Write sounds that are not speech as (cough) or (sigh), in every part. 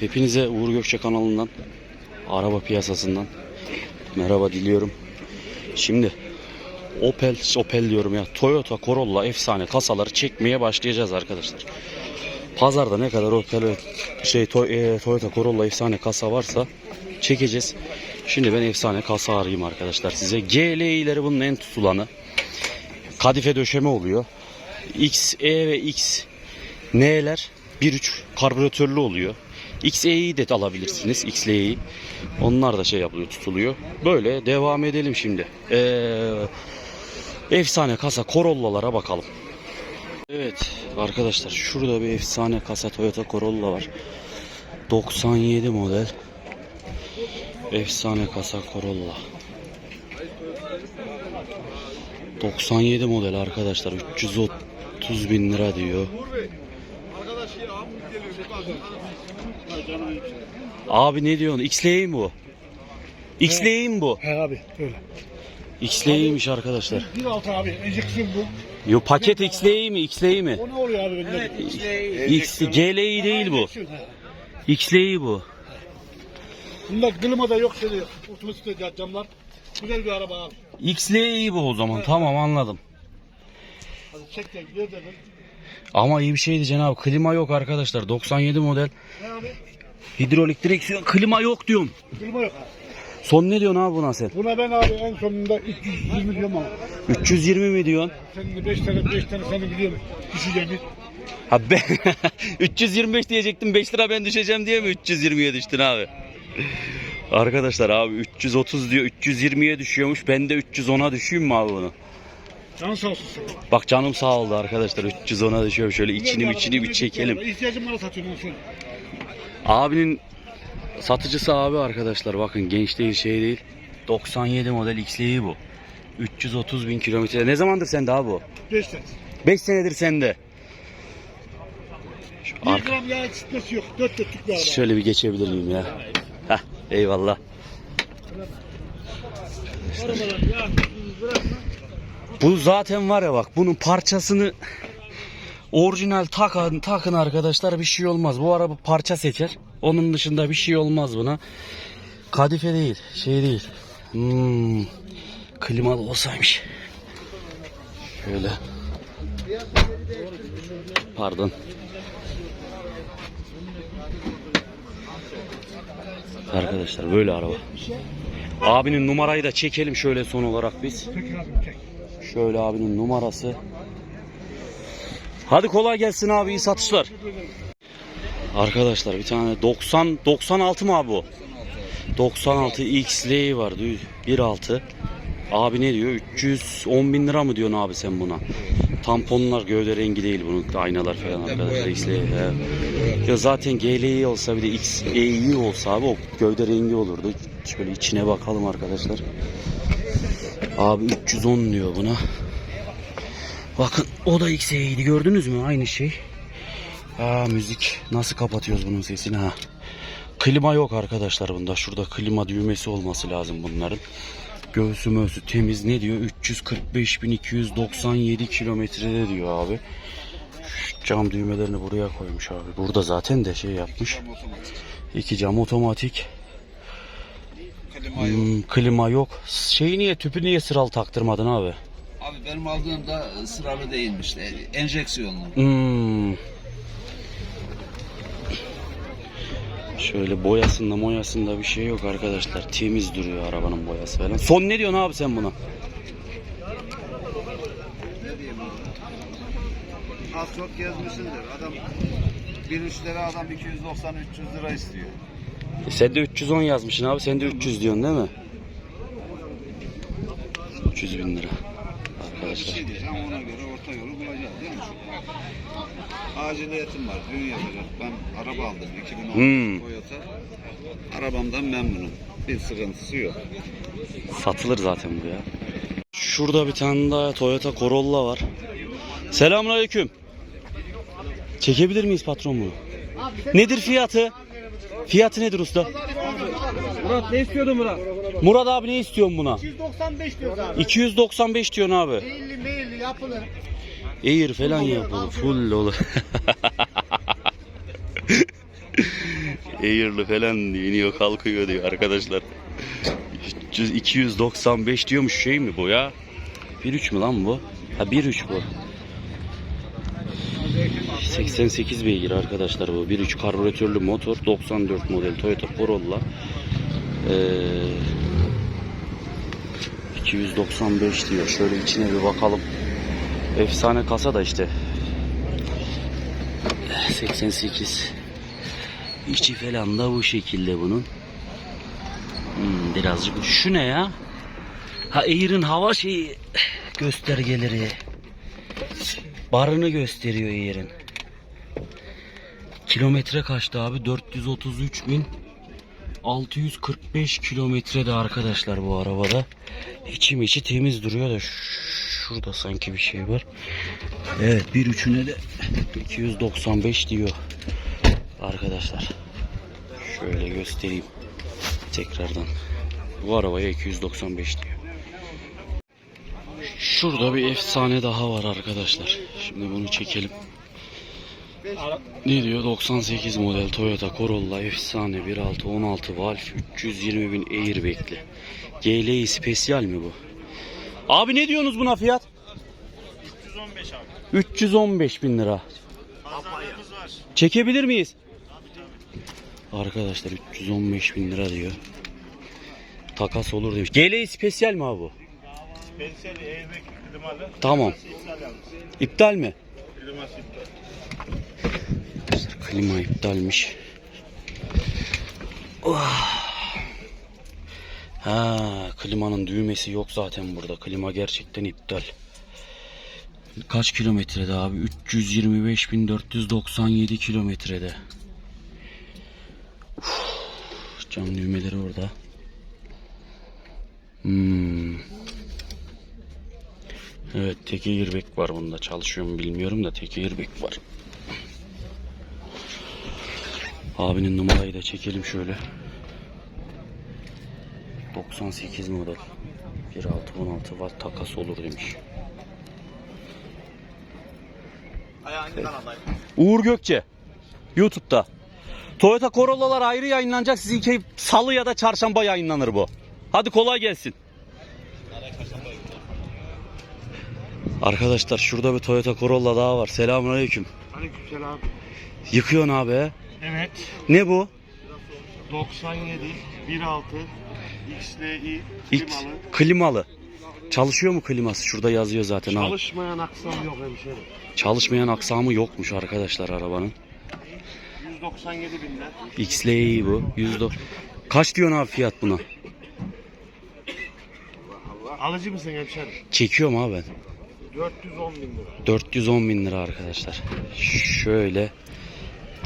Hepinize Uğur Gökçe kanalından, araba piyasasından merhaba diliyorum. Şimdi Opel, Opel diyorum ya Toyota Corolla efsane kasaları çekmeye başlayacağız arkadaşlar. Pazarda ne kadar Opel şey e, Toyota Corolla efsane kasa varsa çekeceğiz. Şimdi ben efsane kasa arayayım arkadaşlar size. GLİ'leri bunun en tutulanı. Kadife döşeme oluyor. XE ve X N'ler 1.3 karbüratörlü oluyor. XE'yi de alabilirsiniz. XL'yi. Onlar da şey yapılıyor, tutuluyor. Böyle devam edelim şimdi. Ee, efsane kasa Corolla'lara bakalım. Evet arkadaşlar şurada bir efsane kasa Toyota Corolla var. 97 model. Efsane kasa Corolla. 97 model arkadaşlar 330 bin lira diyor. Abi ne diyorsun? XL'yi mi bu? XL'yi mi bu? He abi öyle. XL'ymiş arkadaşlar. 1.6 abi enjeksiyon bu. Yo paket XL'yi mi? XL'yi mi? O ne oluyor abi bende? X GL'yi değil bu. XL'yi bu. Bunda klima da yok şey de yok. Otomatik de camlar. Güzel bir araba abi. XL'yi bu o zaman. Tamam anladım. Hadi çek de gidiyor dedim. Ama iyi bir şeydi Cenab. Klima yok arkadaşlar. 97 model. Hidrolik direksiyon. Klima yok diyorum. Klima yok abi. Son ne diyorsun abi buna sen? Buna ben abi en sonunda 320 diyorum ama. 320 mi diyorsun? Senin de 5 tane 5 tane seni biliyorum. Düşeceğini. Ha be 325 (laughs) diyecektim 5 lira ben düşeceğim diye mi 320'ye düştün abi? Arkadaşlar abi 330 diyor 320'ye düşüyormuş ben de 310'a düşeyim mi abi bunu? Can sağ olsun. Bak canım sağ oldu arkadaşlar 310'a düşüyor şöyle içini içini bir çekelim. İhtiyacım bana satıyorsun onu söyle. Abinin satıcısı abi arkadaşlar bakın genç değil şey değil. 97 model XL'yi bu. 330 bin kilometre. Ne zamandır sende abi bu? 5 tane. 5 senedir sende. Şu 1 arka- gram yağ eksiltmesi yok. 4 dörtlük bir araba. Şöyle bir geçebilir miyim ya? Heh, eyvallah. Arabalar yağ bırakma. Bu zaten var ya bak bunun parçasını orijinal takın, takın arkadaşlar bir şey olmaz. Bu araba parça seçer. Onun dışında bir şey olmaz buna. Kadife değil, şey değil. Hmm, klimalı olsaymış. Şöyle. Pardon. Arkadaşlar böyle araba. Abinin numarayı da çekelim şöyle son olarak biz. Şöyle abinin numarası. Hadi kolay gelsin abi iyi satışlar. Arkadaşlar bir tane 90 96 mı abi bu? 96 XL var 1.6. Abi ne diyor? 310 bin lira mı diyorsun abi sen buna? Tamponlar gövde rengi değil bunun aynalar falan arkadaşlar XL. he. Ya zaten GL'i olsa bir de XE'yi olsa abi o gövde rengi olurdu. Şöyle içine bakalım arkadaşlar. Abi 310 diyor buna. Bakın o da XE'ydi gördünüz mü? Aynı şey. Aa müzik. Nasıl kapatıyoruz bunun sesini ha? Klima yok arkadaşlar bunda. Şurada klima düğmesi olması lazım bunların. Göğsü möğsü temiz ne diyor? 345.297 kilometrede diyor abi. Şu cam düğmelerini buraya koymuş abi. Burada zaten de şey yapmış. İki cam otomatik. Hmm, klima yok. Şeyi niye tüpü niye sıralı taktırmadın abi? Abi benim aldığımda sıralı değilmiş. Enjeksiyonlu. Hmm. Şöyle boyasında moyasında bir şey yok arkadaşlar. Temiz duruyor arabanın boyası falan. Son ne diyorsun abi sen buna? Az çok gezmişsindir. Adam bir üçlere adam 290-300 lira istiyor. E sen de 310 yazmışsın abi. Sen de 300 diyorsun değil mi? 300 bin lira. Bir Arkadaşlar. şey diyeceğim ona göre orta yolu bulacağız değil mi? Aciliyetim var. Düğün yapacak. Ben araba aldım. 2010 Hmm. Toyota. Arabamdan memnunum. Bir sıkıntısı yok. Satılır zaten bu ya. Şurada bir tane daha Toyota Corolla var. Selamünaleyküm. Çekebilir miyiz patron bunu? Nedir fiyatı? Fiyatı nedir usta? Murat ne istiyordun Murat? Murat abi ne istiyorsun buna? 295 diyoruz abi. 295 diyorsun abi. Meyilli meyilli yapılır. Eğir falan yapılır. Full olur. (laughs) Air'lı falan diyor. iniyor kalkıyor diyor arkadaşlar. 300, 295 diyormuş şey mi bu ya? 1.3 mü lan bu? Ha 1.3 bu. 88 beygir arkadaşlar bu. 1.3 karbüratörlü motor. 94 model Toyota Corolla. Ee, 295 diyor. Şöyle içine bir bakalım. Efsane kasa da işte. 88. İçi falan da bu şekilde bunun. Hmm, birazcık. Şu ne ya? Ha Air'in hava şeyi göstergeleri. Barını gösteriyor Air'in. Kilometre kaçtı abi? 433 bin 645 kilometrede arkadaşlar bu arabada. İçim içi temiz duruyor da şurada sanki bir şey var. Evet bir üçüne de 295 diyor arkadaşlar. Şöyle göstereyim tekrardan. Bu arabaya 295 diyor. Şurada bir efsane daha var arkadaşlar. Şimdi bunu çekelim. Ne diyor? 98 model Toyota Corolla efsane 1.6 16 valve 320 bin airbag'li. GLI spesyal mi bu? Abi ne diyorsunuz buna fiyat? 315 abi. 315 bin lira. Çekebilir miyiz? Arkadaşlar 315 bin lira diyor. Takas olur demiş. GLI spesyal mi abi bu? Spesyal airbag klimalı. Tamam. İptal mi? Kliması iptal. Klima iptalmiş. Oh. Ha, klimanın düğmesi yok zaten burada. Klima gerçekten iptal. Kaç kilometrede abi? 325.497 kilometrede. Cam düğmeleri orada. Hmm. Evet teke airbag var bunda. Çalışıyor mu bilmiyorum da teke airbag var. Abinin numarayı da çekelim şöyle. 98 model. 1.6 16 watt takas olur demiş. Uğur Gökçe. YouTube'da. Toyota Corolla'lar ayrı yayınlanacak. Sizinki salı ya da çarşamba yayınlanır bu. Hadi kolay gelsin. Arkadaşlar şurada bir Toyota Corolla daha var. Selamünaleyküm. Aleykümselam. Yıkıyorsun abi. Evet. Ne bu? 97 16 XLI İlk klimalı. klimalı. Çalışıyor mu kliması? Şurada yazıyor zaten abi. Çalışmayan aksam yok hemşerim. Çalışmayan aksamı yokmuş arkadaşlar arabanın. 197 binler. XLI bu. Yüzde... Kaç diyorsun abi fiyat buna? Alıcı mısın hemşerim? Çekiyorum abi ben. 410 bin lira. 410 bin lira arkadaşlar. Şöyle.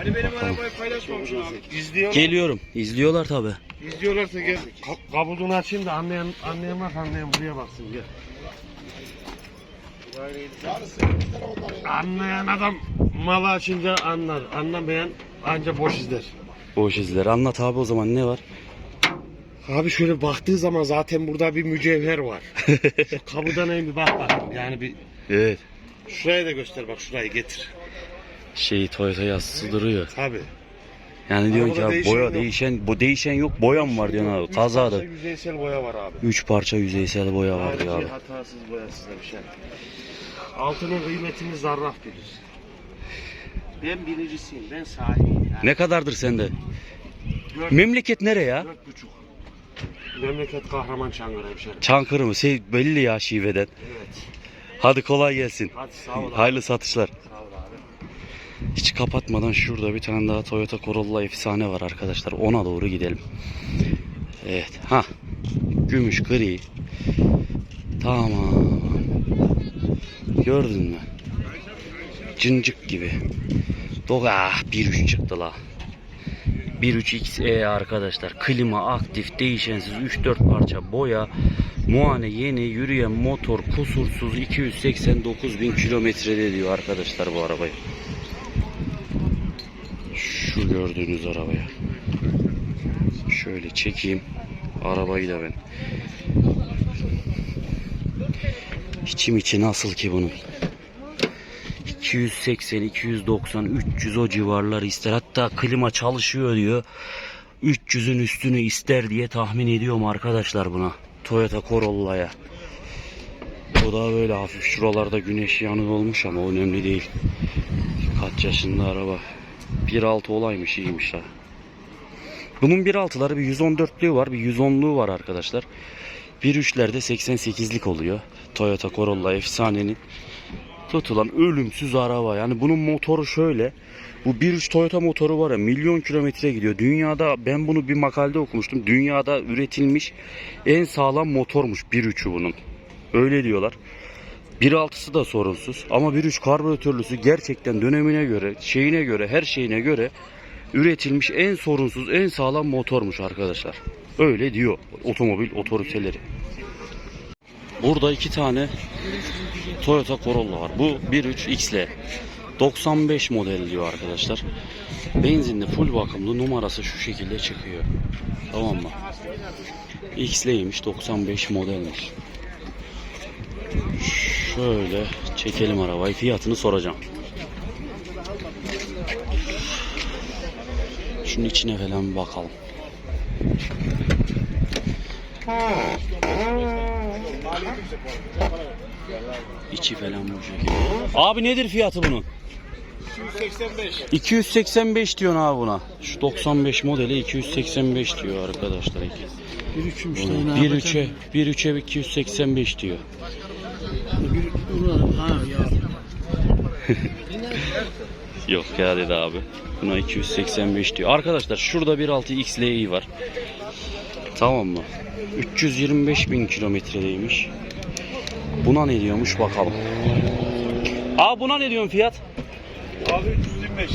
Hani benim arabayı paylaşmamışsın abi. İzliyorlar. Geliyorum. İzliyorlar tabi. İzliyorlarsa gel. Ka- kabuğunu açayım da anlayan bak anlayan buraya baksın gel. Anlayan adam malı açınca anlar. Anlamayan anca boş izler. Boş izler. Anlat abi o zaman ne var? Abi şöyle baktığı zaman zaten burada bir mücevher var. (laughs) Şu kabudan en bir bak bak. Yani bir Evet. şuraya da göster bak şurayı getir. Şey Toyota yazısı duruyor. Tabi. Yani diyorsun ki Arabada abi değişen boya yok. değişen bu değişen yok boyam var diyorsun abi. Kazada. Yüzeysel boya var abi. 3 parça yüzeysel boya var diyor abi. Hatasız boyasız da bir şey. Altının kıymetini zarraf bilir. Ben biricisiyim, ben sahibiyim. Ne kadardır sende? Dört, Memleket nere ya? dört buçuk. Memleket kahraman Çankırı hemşerim. Çankırı mı? Şey, belli ya şiveden. Evet. Hadi kolay gelsin. Hadi sağ ol abi. Hayırlı satışlar. Sağ ol. Hiç kapatmadan şurada bir tane daha Toyota Corolla efsane var arkadaşlar. Ona doğru gidelim. Evet. Ha. Gümüş gri. Tamam. Gördün mü? Cıncık gibi. Dok ah 1.3 çıktı la. 1.3 XE arkadaşlar. Klima aktif, değişensiz 3-4 parça boya. Muane yeni, yürüyen motor kusursuz 289 bin kilometrede diyor arkadaşlar bu arabayı. Şu gördüğünüz arabaya. Şöyle çekeyim. Arabayı da ben. İçim içi nasıl ki bunun? 280, 290, 300 o civarlar ister. Hatta klima çalışıyor diyor. 300'ün üstünü ister diye tahmin ediyorum arkadaşlar buna. Toyota Corolla'ya. O da böyle hafif şuralarda güneş yanık olmuş ama önemli değil. Kaç yaşında araba. 1.6 olaymış iyiymiş ha. Bunun 1.6'ları bir 114'lüğü var bir 110'luğu var arkadaşlar. 1.3'lerde 88'lik oluyor. Toyota Corolla efsanenin tutulan ölümsüz araba. Yani bunun motoru şöyle. Bu 1.3 Toyota motoru var ya milyon kilometre gidiyor. Dünyada ben bunu bir makalede okumuştum. Dünyada üretilmiş en sağlam motormuş 1.3'ü bunun. Öyle diyorlar. 1.6'sı da sorunsuz ama 1.3 karbüratörlüsü gerçekten dönemine göre, şeyine göre, her şeyine göre üretilmiş en sorunsuz, en sağlam motormuş arkadaşlar. Öyle diyor otomobil otoriteleri. Burada iki tane Toyota Corolla var. Bu 1.3 XL. 95 model diyor arkadaşlar. Benzinli full bakımlı numarası şu şekilde çıkıyor. Tamam mı? XL'ymiş 95 modelmiş. Şöyle çekelim arabayı. Fiyatını soracağım. Şunun içine falan bakalım. İçi falan bu şekilde. Abi nedir fiyatı bunun? 285. 285 diyorsun abi buna. Şu 95 modeli 285 diyor arkadaşlar. 1.3'müş Bunu 1.3'e 1.3'e 285 diyor. Yok ya dedi abi. Buna 285 diyor. Arkadaşlar şurada 1.6 XLI var. Tamam mı? 325 bin kilometredeymiş. Buna ne diyormuş bakalım. Aa buna ne diyorsun fiyat? Abi 325.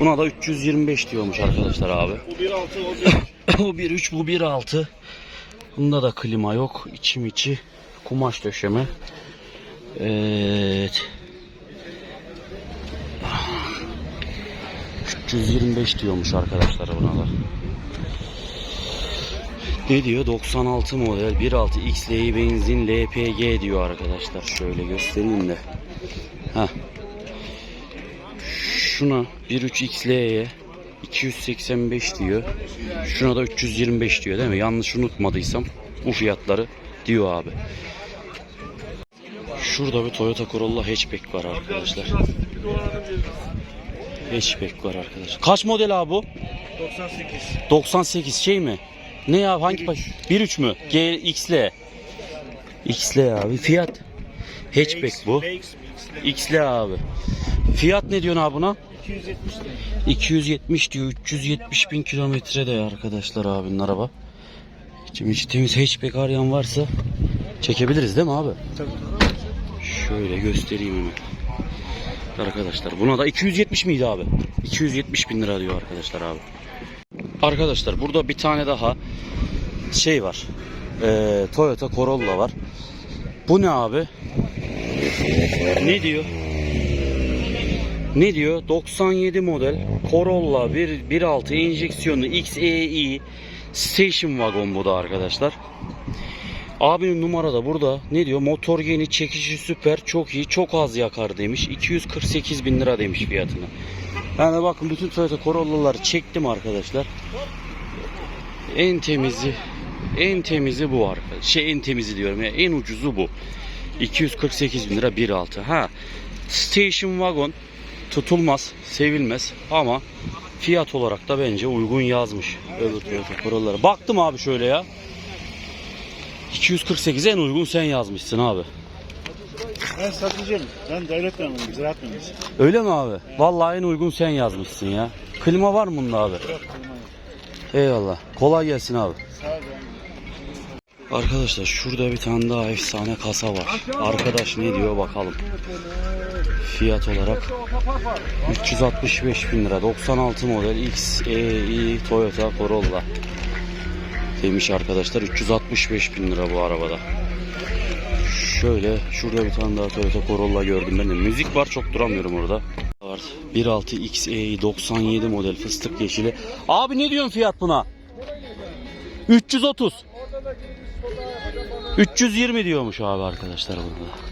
Buna da 325 diyormuş arkadaşlar abi. Bu 1.6 o 1. o 1.3 bu 1.6. Bunda da klima yok. İçim içi kumaş döşeme. Evet. 325 diyormuş arkadaşlar buna da. Ne diyor? 96 model 1.6 XLI benzin LPG diyor arkadaşlar. Şöyle göstereyim de. Heh. Şuna 1.3 XL'ye 285 diyor. Şuna da 325 diyor değil mi? Yanlış unutmadıysam bu fiyatları diyor abi. Şurada bir Toyota Corolla hatchback var arkadaşlar. Hatchback var arkadaşlar. Kaç model abi bu? 98. 98 şey mi? Ne ya hangi baş? 1.3 mü? G XL. XL abi fiyat. Hatchback bu. XL abi. Fiyat ne diyorsun abi buna? 270 lira. 270 diyor. 370 bin kilometre de arkadaşlar abinin araba. Şimdi temiz hatchback arayan varsa çekebiliriz değil mi abi? Tabii. Şöyle göstereyim hemen. Arkadaşlar buna da 270 miydi abi? 270 bin lira diyor arkadaşlar abi. Arkadaşlar burada bir tane daha şey var. Ee, Toyota Corolla var. Bu ne abi? Ne diyor? Ne diyor? 97 model Corolla 1 1.6 enjeksiyonlu XEI station wagon bu da arkadaşlar. Abinin numara da burada. Ne diyor? Motor yeni, çekişi süper, çok iyi, çok az yakar demiş. 248 bin lira demiş fiyatına. Yani bakın bütün Toyota Corolla'ları çektim arkadaşlar. En temizi, en temizi bu arkadaşlar. Şey en temizi diyorum ya, en ucuzu bu. 248 bin lira 1.6. Ha, station wagon tutulmaz, sevilmez ama fiyat olarak da bence uygun yazmış. Öbür Toyota Corolla'lara. Baktım abi şöyle ya. 248 en uygun sen yazmışsın abi. Ben satıcıyım. Ben devlet memuruyum. Ziraat memuruyum. Öyle mi abi? Vallahi en uygun sen yazmışsın ya. Klima var mı bunda abi? Eyvallah. Kolay gelsin abi. Sağ ol. Arkadaşlar şurada bir tane daha efsane kasa var. Arkadaş ne diyor bakalım. Fiyat olarak 365 bin lira. 96 model XEI Toyota Corolla. Demiş arkadaşlar 365 bin lira bu arabada. Şöyle şurada bir tane daha Toyota Corolla gördüm ben de. Müzik var çok duramıyorum orada. Var. 1.6 XEI 97 model fıstık yeşili. Abi ne diyorsun fiyat buna? 330. 320 diyormuş abi arkadaşlar burada.